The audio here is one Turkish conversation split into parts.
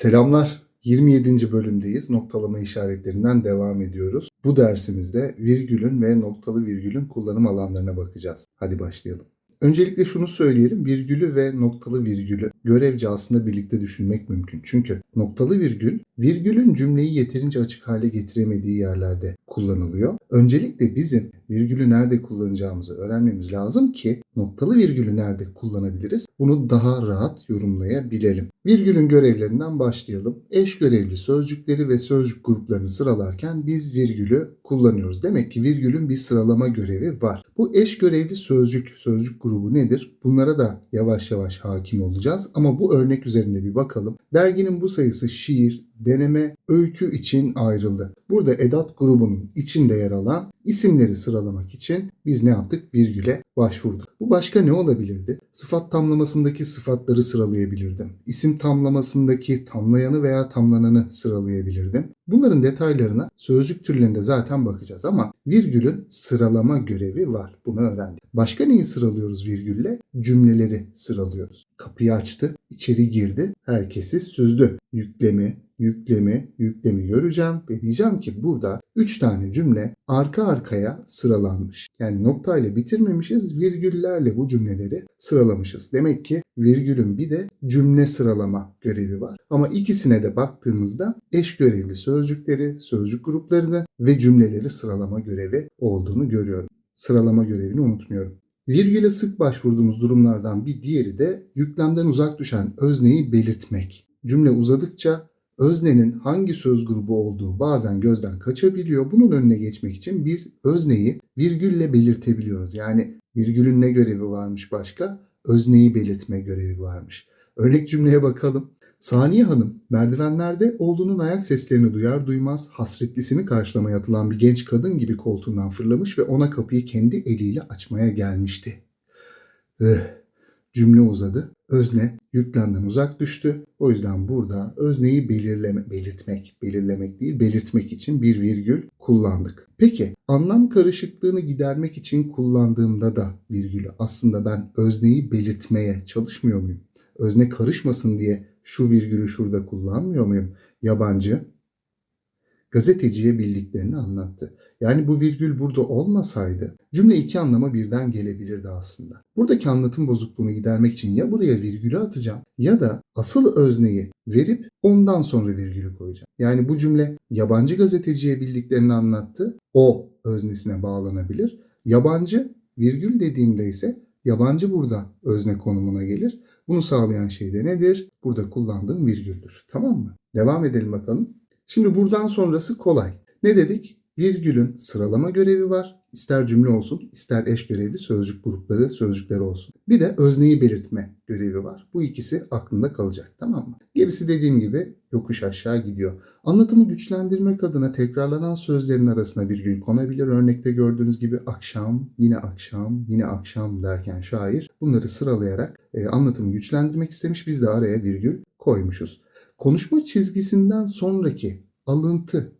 Selamlar. 27. bölümdeyiz. Noktalama işaretlerinden devam ediyoruz. Bu dersimizde virgülün ve noktalı virgülün kullanım alanlarına bakacağız. Hadi başlayalım. Öncelikle şunu söyleyelim. Virgülü ve noktalı virgülü görevci aslında birlikte düşünmek mümkün. Çünkü noktalı virgül virgülün cümleyi yeterince açık hale getiremediği yerlerde kullanılıyor. Öncelikle bizim virgülü nerede kullanacağımızı öğrenmemiz lazım ki noktalı virgülü nerede kullanabiliriz? Bunu daha rahat yorumlayabilelim. Virgülün görevlerinden başlayalım. Eş görevli sözcükleri ve sözcük gruplarını sıralarken biz virgülü kullanıyoruz. Demek ki virgülün bir sıralama görevi var. Bu eş görevli sözcük, sözcük grubu nedir? Bunlara da yavaş yavaş hakim olacağız ama bu örnek üzerinde bir bakalım. Derginin bu sayısı şiir, deneme, öykü için ayrıldı. Burada edat grubunun içinde yer alan isimleri sıralamak için biz ne yaptık? Virgüle başvurduk. Bu başka ne olabilirdi? Sıfat tamlamasındaki sıfatları sıralayabilirdim. İsim tamlamasındaki tamlayanı veya tamlananı sıralayabilirdim. Bunların detaylarına sözcük türlerinde zaten bakacağız ama virgülün sıralama görevi var. Bunu öğrendik. Başka neyi sıralıyoruz virgülle? Cümleleri sıralıyoruz. Kapıyı açtı, içeri girdi, herkesi süzdü. Yüklemi, yüklemi, yüklemi göreceğim ve diyeceğim ki burada 3 tane cümle arka arkaya sıralanmış. Yani noktayla bitirmemişiz, virgüllerle bu cümleleri sıralamışız. Demek ki virgülün bir de cümle sıralama görevi var. Ama ikisine de baktığımızda eş görevli sözcükleri, sözcük gruplarını ve cümleleri sıralama görevi olduğunu görüyorum. Sıralama görevini unutmuyorum. Virgüle sık başvurduğumuz durumlardan bir diğeri de yüklemden uzak düşen özneyi belirtmek. Cümle uzadıkça öznenin hangi söz grubu olduğu bazen gözden kaçabiliyor. Bunun önüne geçmek için biz özneyi virgülle belirtebiliyoruz. Yani virgülün ne görevi varmış başka? Özneyi belirtme görevi varmış. Örnek cümleye bakalım. Saniye Hanım merdivenlerde oğlunun ayak seslerini duyar duymaz hasretlisini karşılamaya atılan bir genç kadın gibi koltuğundan fırlamış ve ona kapıyı kendi eliyle açmaya gelmişti. Ih, cümle uzadı. Özne yüklemden uzak düştü. O yüzden burada özneyi belirleme, belirtmek, belirlemek değil belirtmek için bir virgül kullandık. Peki anlam karışıklığını gidermek için kullandığımda da virgülü aslında ben özneyi belirtmeye çalışmıyor muyum? Özne karışmasın diye şu virgülü şurada kullanmıyor muyum? Yabancı gazeteciye bildiklerini anlattı. Yani bu virgül burada olmasaydı cümle iki anlama birden gelebilirdi aslında. Buradaki anlatım bozukluğunu gidermek için ya buraya virgülü atacağım ya da asıl özneyi verip ondan sonra virgülü koyacağım. Yani bu cümle yabancı gazeteciye bildiklerini anlattı. O öznesine bağlanabilir. Yabancı virgül dediğimde ise yabancı burada özne konumuna gelir. Bunu sağlayan şey de nedir? Burada kullandığım virgüldür. Tamam mı? Devam edelim bakalım. Şimdi buradan sonrası kolay. Ne dedik? Virgülün sıralama görevi var. İster cümle olsun, ister eş görevli sözcük grupları, sözcükler olsun. Bir de özneyi belirtme görevi var. Bu ikisi aklında kalacak tamam mı? Gerisi dediğim gibi yokuş aşağı gidiyor. Anlatımı güçlendirmek adına tekrarlanan sözlerin arasına virgül konabilir. Örnekte gördüğünüz gibi akşam, yine akşam, yine akşam derken şair bunları sıralayarak e, anlatımı güçlendirmek istemiş. Biz de araya virgül koymuşuz. Konuşma çizgisinden sonraki alıntı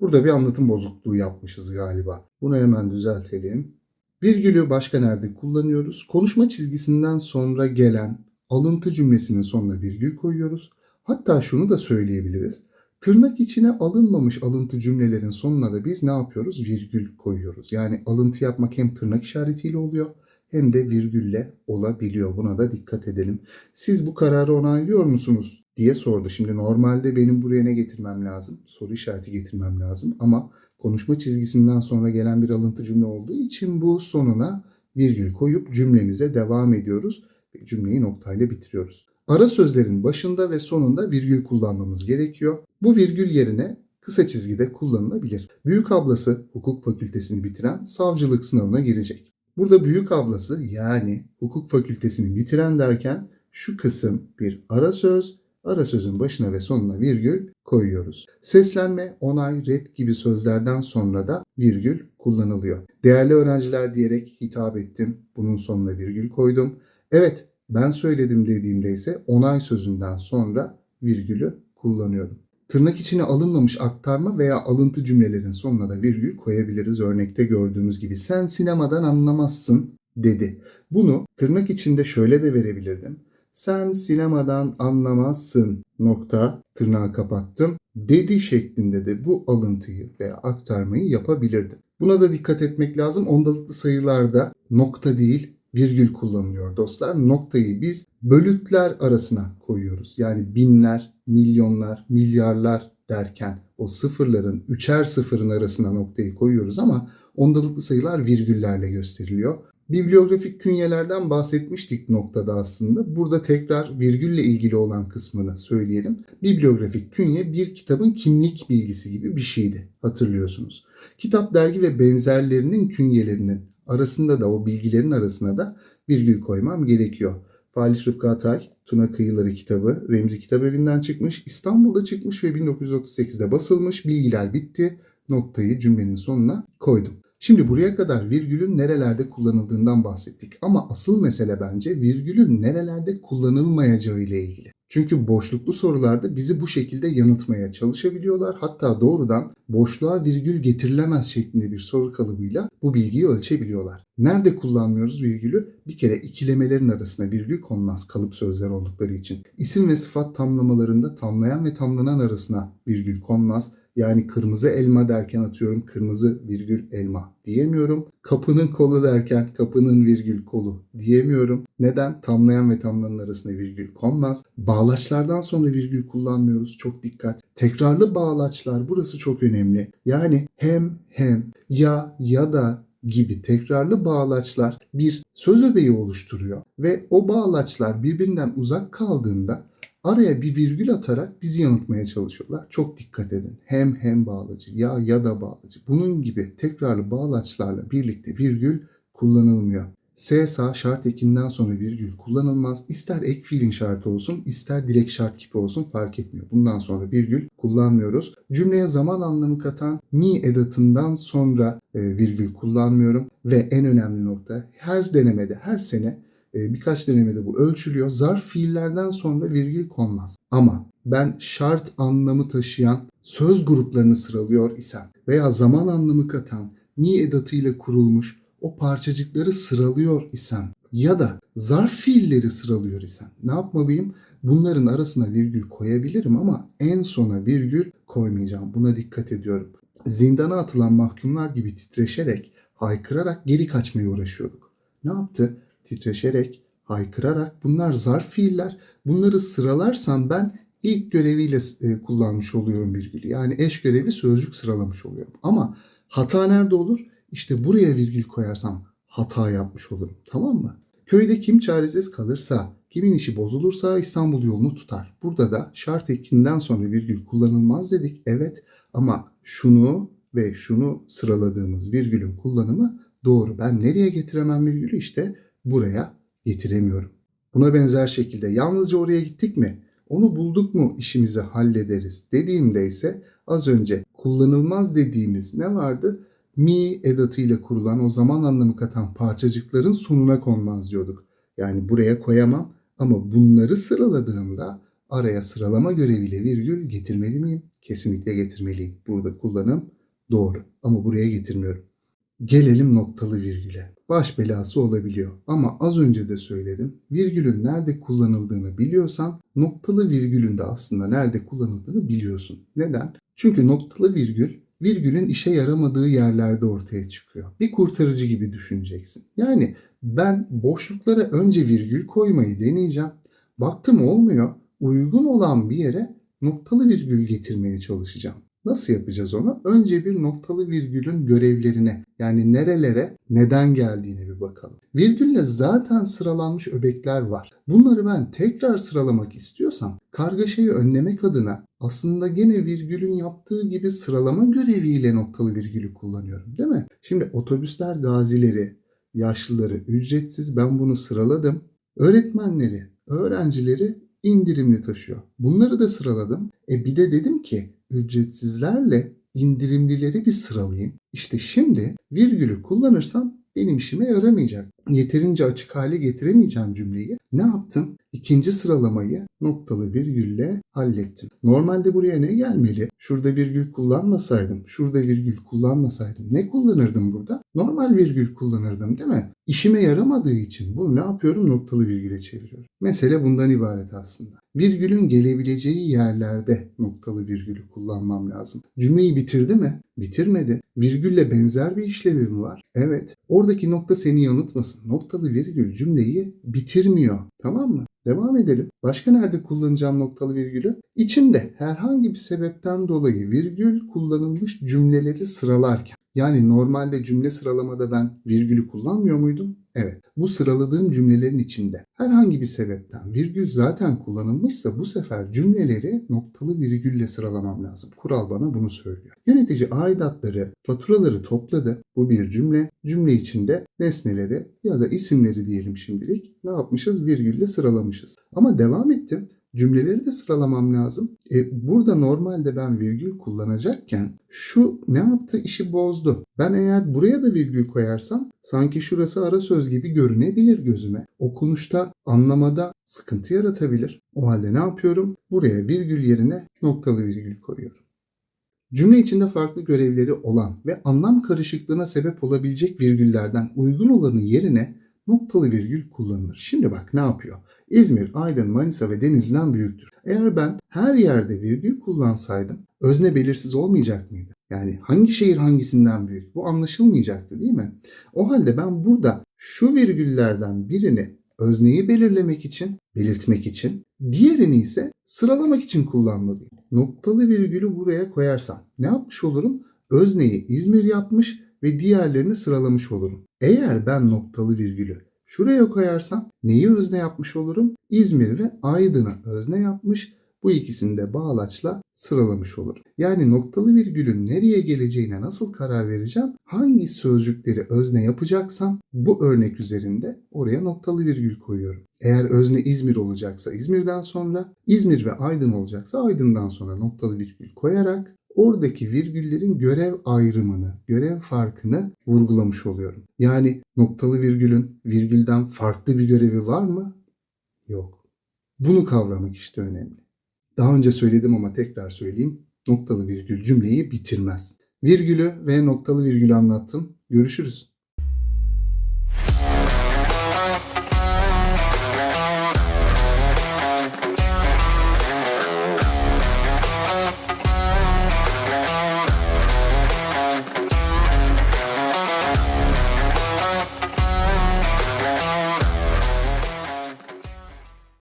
Burada bir anlatım bozukluğu yapmışız galiba. Bunu hemen düzeltelim. Virgülü başka nerede kullanıyoruz? Konuşma çizgisinden sonra gelen alıntı cümlesinin sonuna virgül koyuyoruz. Hatta şunu da söyleyebiliriz. Tırnak içine alınmamış alıntı cümlelerin sonuna da biz ne yapıyoruz? Virgül koyuyoruz. Yani alıntı yapmak hem tırnak işaretiyle oluyor hem de virgülle olabiliyor. Buna da dikkat edelim. Siz bu kararı onaylıyor musunuz diye sordu. Şimdi normalde benim buraya ne getirmem lazım? Soru işareti getirmem lazım ama konuşma çizgisinden sonra gelen bir alıntı cümle olduğu için bu sonuna virgül koyup cümlemize devam ediyoruz ve cümleyi noktayla bitiriyoruz. Ara sözlerin başında ve sonunda virgül kullanmamız gerekiyor. Bu virgül yerine kısa çizgide kullanılabilir. Büyük ablası hukuk fakültesini bitiren savcılık sınavına girecek. Burada büyük ablası yani hukuk fakültesini bitiren derken şu kısım bir ara söz, ara sözün başına ve sonuna virgül koyuyoruz. Seslenme, onay, red gibi sözlerden sonra da virgül kullanılıyor. Değerli öğrenciler diyerek hitap ettim. Bunun sonuna virgül koydum. Evet ben söyledim dediğimde ise onay sözünden sonra virgülü kullanıyorum. Tırnak içine alınmamış aktarma veya alıntı cümlelerin sonuna da virgül koyabiliriz. Örnekte gördüğümüz gibi sen sinemadan anlamazsın dedi. Bunu tırnak içinde şöyle de verebilirdim. sen sinemadan anlamazsın nokta tırnağı kapattım dedi şeklinde de bu alıntıyı veya aktarmayı yapabilirdim. Buna da dikkat etmek lazım. Ondalıklı sayılarda nokta değil virgül kullanılıyor dostlar. Noktayı biz bölükler arasına koyuyoruz. Yani binler, milyonlar, milyarlar derken o sıfırların üçer sıfırın arasına noktayı koyuyoruz ama ondalıklı sayılar virgüllerle gösteriliyor. Bibliografik künyelerden bahsetmiştik noktada aslında. Burada tekrar virgülle ilgili olan kısmını söyleyelim. Bibliografik künye bir kitabın kimlik bilgisi gibi bir şeydi hatırlıyorsunuz. Kitap, dergi ve benzerlerinin künyelerinin arasında da o bilgilerin arasına da virgül koymam gerekiyor. Falih Rıfkı Atay, Tuna Kıyıları kitabı Remzi Kitap Evi'nden çıkmış. İstanbul'da çıkmış ve 1938'de basılmış. Bilgiler bitti. Noktayı cümlenin sonuna koydum. Şimdi buraya kadar virgülün nerelerde kullanıldığından bahsettik. Ama asıl mesele bence virgülün nerelerde kullanılmayacağı ile ilgili. Çünkü boşluklu sorularda bizi bu şekilde yanıltmaya çalışabiliyorlar. Hatta doğrudan boşluğa virgül getirilemez şeklinde bir soru kalıbıyla bu bilgiyi ölçebiliyorlar. Nerede kullanmıyoruz virgülü? Bir kere ikilemelerin arasına virgül konmaz kalıp sözler oldukları için. İsim ve sıfat tamlamalarında tamlayan ve tamlanan arasına virgül konmaz. Yani kırmızı elma derken atıyorum kırmızı virgül elma diyemiyorum. Kapının kolu derken kapının virgül kolu diyemiyorum. Neden? Tamlayan ve tamlanan arasına virgül konmaz. Bağlaçlardan sonra virgül kullanmıyoruz. Çok dikkat. Tekrarlı bağlaçlar burası çok önemli. Yani hem hem ya ya da gibi tekrarlı bağlaçlar bir söz öbeği oluşturuyor ve o bağlaçlar birbirinden uzak kaldığında araya bir virgül atarak bizi yanıltmaya çalışıyorlar. Çok dikkat edin. Hem hem bağlacı, ya ya da bağlacı. Bunun gibi tekrarlı bağlaçlarla birlikte virgül kullanılmıyor. S sağ şart ekinden sonra virgül kullanılmaz. İster ek fiilin şartı olsun, ister dilek şart gibi olsun fark etmiyor. Bundan sonra virgül kullanmıyoruz. Cümleye zaman anlamı katan mi edatından sonra e, virgül kullanmıyorum. Ve en önemli nokta her denemede, her sene birkaç denemede bu ölçülüyor. Zarf fiillerden sonra virgül konmaz. Ama ben şart anlamı taşıyan söz gruplarını sıralıyor isem veya zaman anlamı katan mi edatıyla kurulmuş o parçacıkları sıralıyor isem ya da zarf fiilleri sıralıyor isem ne yapmalıyım? Bunların arasına virgül koyabilirim ama en sona virgül koymayacağım. Buna dikkat ediyorum. Zindana atılan mahkumlar gibi titreşerek, haykırarak geri kaçmaya uğraşıyorduk. Ne yaptı? Titreşerek, haykırarak bunlar zarf fiiller. Bunları sıralarsam ben ilk göreviyle e, kullanmış oluyorum virgülü. Yani eş görevi sözcük sıralamış oluyorum. Ama hata nerede olur? İşte buraya virgül koyarsam hata yapmış olurum. Tamam mı? Köyde kim çaresiz kalırsa, kimin işi bozulursa İstanbul yolunu tutar. Burada da şart ekinden sonra virgül kullanılmaz dedik. Evet ama şunu ve şunu sıraladığımız virgülün kullanımı doğru. Ben nereye getiremem virgülü? İşte buraya getiremiyorum. Buna benzer şekilde yalnızca oraya gittik mi? Onu bulduk mu işimizi hallederiz dediğimde ise az önce kullanılmaz dediğimiz ne vardı? mi edatıyla kurulan o zaman anlamı katan parçacıkların sonuna konmaz diyorduk. Yani buraya koyamam ama bunları sıraladığımda araya sıralama göreviyle virgül getirmeli miyim? Kesinlikle getirmeliyim. Burada kullanım doğru ama buraya getirmiyorum. Gelelim noktalı virgüle. Baş belası olabiliyor ama az önce de söyledim. Virgülün nerede kullanıldığını biliyorsan noktalı virgülün de aslında nerede kullanıldığını biliyorsun. Neden? Çünkü noktalı virgül virgülün işe yaramadığı yerlerde ortaya çıkıyor. Bir kurtarıcı gibi düşüneceksin. Yani ben boşluklara önce virgül koymayı deneyeceğim. Baktım olmuyor. Uygun olan bir yere noktalı virgül getirmeye çalışacağım. Nasıl yapacağız onu? Önce bir noktalı virgülün görevlerine yani nerelere neden geldiğine bir bakalım. Virgülle zaten sıralanmış öbekler var. Bunları ben tekrar sıralamak istiyorsam kargaşayı önlemek adına aslında gene virgülün yaptığı gibi sıralama göreviyle noktalı virgülü kullanıyorum değil mi? Şimdi otobüsler gazileri, yaşlıları ücretsiz ben bunu sıraladım. Öğretmenleri, öğrencileri indirimli taşıyor. Bunları da sıraladım. E bir de dedim ki ücretsizlerle indirimlileri bir sıralayayım. İşte şimdi virgülü kullanırsam benim işime yaramayacak. Yeterince açık hale getiremeyeceğim cümleyi. Ne yaptım? İkinci sıralamayı noktalı virgülle hallettim. Normalde buraya ne gelmeli? Şurada virgül kullanmasaydım, şurada virgül kullanmasaydım ne kullanırdım burada? Normal virgül kullanırdım değil mi? İşime yaramadığı için bunu ne yapıyorum? Noktalı virgüle çeviriyorum. Mesele bundan ibaret aslında. Virgülün gelebileceği yerlerde noktalı virgülü kullanmam lazım. Cümleyi bitirdi mi? Bitirmedi. Virgülle benzer bir işlevi mi var? Evet. Oradaki nokta seni yanıltmasın. Noktalı virgül cümleyi bitirmiyor. Tamam mı? Devam edelim. Başka nerede kullanacağım noktalı virgülü? İçinde herhangi bir sebepten dolayı virgül kullanılmış cümleleri sıralarken. Yani normalde cümle sıralamada ben virgülü kullanmıyor muydum? Evet. Bu sıraladığım cümlelerin içinde herhangi bir sebepten virgül zaten kullanılmışsa bu sefer cümleleri noktalı virgülle sıralamam lazım. Kural bana bunu söylüyor. Yönetici aidatları, faturaları topladı. Bu bir cümle. Cümle içinde nesneleri ya da isimleri diyelim şimdilik ne yapmışız? Virgülle sıralamışız. Ama devam ettim. Cümleleri de sıralamam lazım. E, burada normalde ben virgül kullanacakken şu ne yaptı işi bozdu. Ben eğer buraya da virgül koyarsam sanki şurası ara söz gibi görünebilir gözüme. Okunuşta, anlamada sıkıntı yaratabilir. O halde ne yapıyorum? Buraya virgül yerine noktalı virgül koyuyorum. Cümle içinde farklı görevleri olan ve anlam karışıklığına sebep olabilecek virgüllerden uygun olanın yerine noktalı virgül kullanılır. Şimdi bak ne yapıyor? İzmir, Aydın, Manisa ve Denizli'den büyüktür. Eğer ben her yerde virgül kullansaydım özne belirsiz olmayacak mıydı? Yani hangi şehir hangisinden büyük? Bu anlaşılmayacaktı değil mi? O halde ben burada şu virgüllerden birini özneyi belirlemek için, belirtmek için, diğerini ise sıralamak için kullanmalıyım. Noktalı virgülü buraya koyarsam ne yapmış olurum? Özneyi İzmir yapmış ve diğerlerini sıralamış olurum. Eğer ben noktalı virgülü şuraya koyarsam neyi özne yapmış olurum? İzmir ve Aydın'ı özne yapmış, bu ikisini de bağlaçla sıralamış olurum. Yani noktalı virgülün nereye geleceğine nasıl karar vereceğim? Hangi sözcükleri özne yapacaksam bu örnek üzerinde oraya noktalı virgül koyuyorum. Eğer özne İzmir olacaksa İzmir'den sonra, İzmir ve Aydın olacaksa Aydın'dan sonra noktalı virgül koyarak oradaki virgüllerin görev ayrımını, görev farkını vurgulamış oluyorum. Yani noktalı virgülün virgülden farklı bir görevi var mı? Yok. Bunu kavramak işte önemli. Daha önce söyledim ama tekrar söyleyeyim. Noktalı virgül cümleyi bitirmez. Virgülü ve noktalı virgülü anlattım. Görüşürüz.